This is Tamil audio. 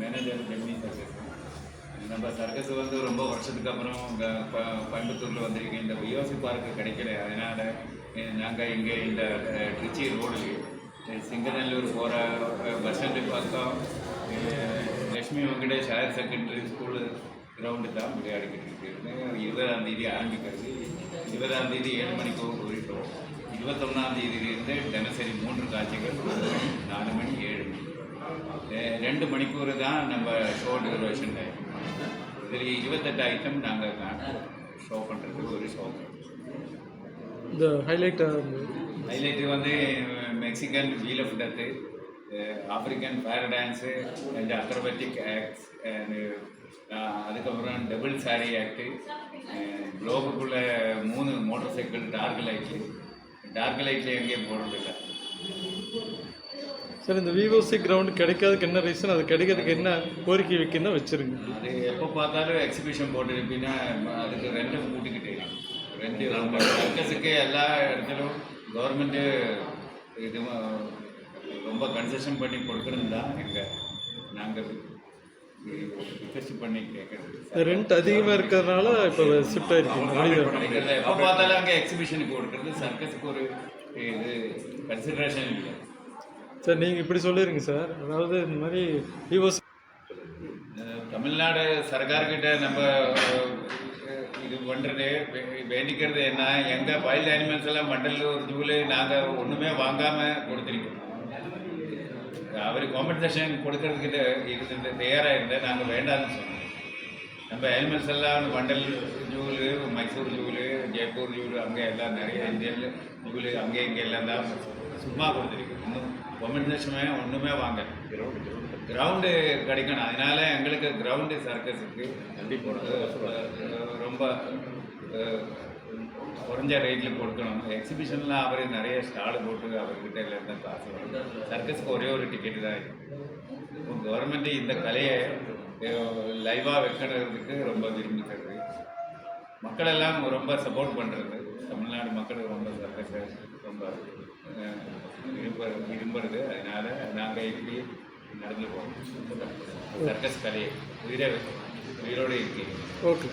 மேனேஜர் ஜெமினி சர்க்கஸ் நம்ம சர்க்கஸ் வந்து ரொம்ப வருஷத்துக்கு அப்புறம் இங்க ப- கோயம்புத்தூரில் வந்திருக்கேன். இந்த யோசி பார்க்கு கிடைக்கல. அதனால் நாங்கள் இங்கே இந்த அஹ், திருச்சி ரோடு சிங்கநல்லூர் போகிற பஸ் ஸ்டாண்டு பக்கம் Lakshmi Lakshmi Venkatesh higher secondary school ground தான் விளையாடிக்கிட்டு இருக்கு இருபதாம் தேதி ஆரம்பிக்கிறது. இருபதாம் தேதி ஏழு மணிக்கு போயிட்டோம். இருபத்தொன்னாம் தேதியிலிருந்து தினசரி மூன்று காட்சிகள் நாலு மணி ஏழு மணி. ரெண்டு மணிக்கூர் தான் நம்ம ஷோ டியூரேஷன் டைம் இதில் இருபத்தெட்டு ஐட்டம் நாங்கள் ஷோ பண்ணுறதுக்கு ஒரு ஷோ இந்த ஹைலைட்டாக ஹைலைட்டு வந்து Mexican wheel of death African fire dance and acrobatic acts அதுக்கப்புறம் டபுள் சாரி ஆக்டு குளோபுக்குள்ளே மூணு motor cycle dark light dark லைட்டில் எங்கேயும் போடுறதில்ல சார் இந்த விவோசி கிரவுண்ட் கிடைக்காததுக்கு என்ன ரீசன் அது கிடைக்கிறதுக்கு என்ன கோரிக்கை வைக்கணும் வச்சிருங்க. அது எப்போ பார்த்தாலும் எக்ஸிபிஷன் போட்டுருப்பீங்கன்னா அதுக்கு ரெண்டு கூட்டிக்கிட்டே. ரெண்டு சர்க்கஸுக்கு எல்லா இடத்துலையும் கவர்மெண்ட்டு இது ரொம்ப கன்செஷன் பண்ணி கொடுக்குறது தான் எங்கள் நாங்கள் ரெண்ட் அதிகமாக இருக்கிறதுனால இப்போ ஷிஃப்ட் ஆயிருக்கீங்க எப்போ பார்த்தாலும் அங்கே எக்ஸிபிஷனுக்கு கொடுக்குறது சர்க்கஸுக்கு ஒரு இது கன்சிடரேஷன் இல்லை. சார் நீங்கள் இப்படி சொல்லிருங்க சார். அதாவது இந்த மாதிரி விவோஸ் தமிழ்நாடு சர்க்கார்கிட்ட நம்ம இது பண்ணுறது வேண்டிக்கிறது என்ன? எங்கள் வைல்ட் அனிமல்ஸ் எல்லாம் மண்டலூர் ஜூலு நாங்கள் ஒன்றுமே வாங்காமல் கொடுத்துருக்கோம். அவர் காம்பன்சேஷன் கொடுக்கறதுக்கிட்ட இருந்து தயாராக இருந்தால் நாங்கள் வேண்டாம்னு சொன்னோம். நம்ம அனிமல்ஸ் எல்லாம் வண்டல் ஜூலு மைசூர் ஜூலு ஜெய்ப்பூர் ஜூலு அங்கே எல்லாம் நிறைய இந்தியன் ஜூலு அங்கே இங்கே எல்லாம் தான் சும்மா கொடுத்துருக்கு இன்னும் காம்பன்சேஷனே ஒன்றுமே வாங்கல கிரவுண்டு கிடைக்கணும். அதனால எங்களுக்கு கிரவுண்டு சர்க்கஸுக்கு ரொம்ப அஹ், குறைஞ்ச ரேட்டில் கொடுக்கணும். எக்ஸிபிஷனில் அவர் நிறைய ஸ்டால் போட்டு அவர்கிட்ட இருந்து காசு சர்க்கஸுக்கு ஒரே ஒரு டிக்கெட்டு தான் இப்போ கவர்மெண்ட் இந்த கலையை லைவாக வைக்கிறதுக்கு ரொம்ப விரும்புகிறது. மக்கள் எல்லாம் ரொம்ப சப்போர்ட் பண்ணுறது தமிழ்நாடு மக்கள் ரொம்ப சர்க்கஸை ரொம்ப அஹ், விரும்ப விரும்புறது. அதனால நாங்கள் இப்படி நடந்து போகிறோம் சர்க்கஸ் கலையை உயிரை உயிரோடு இருக்கீங்க. ஓகே.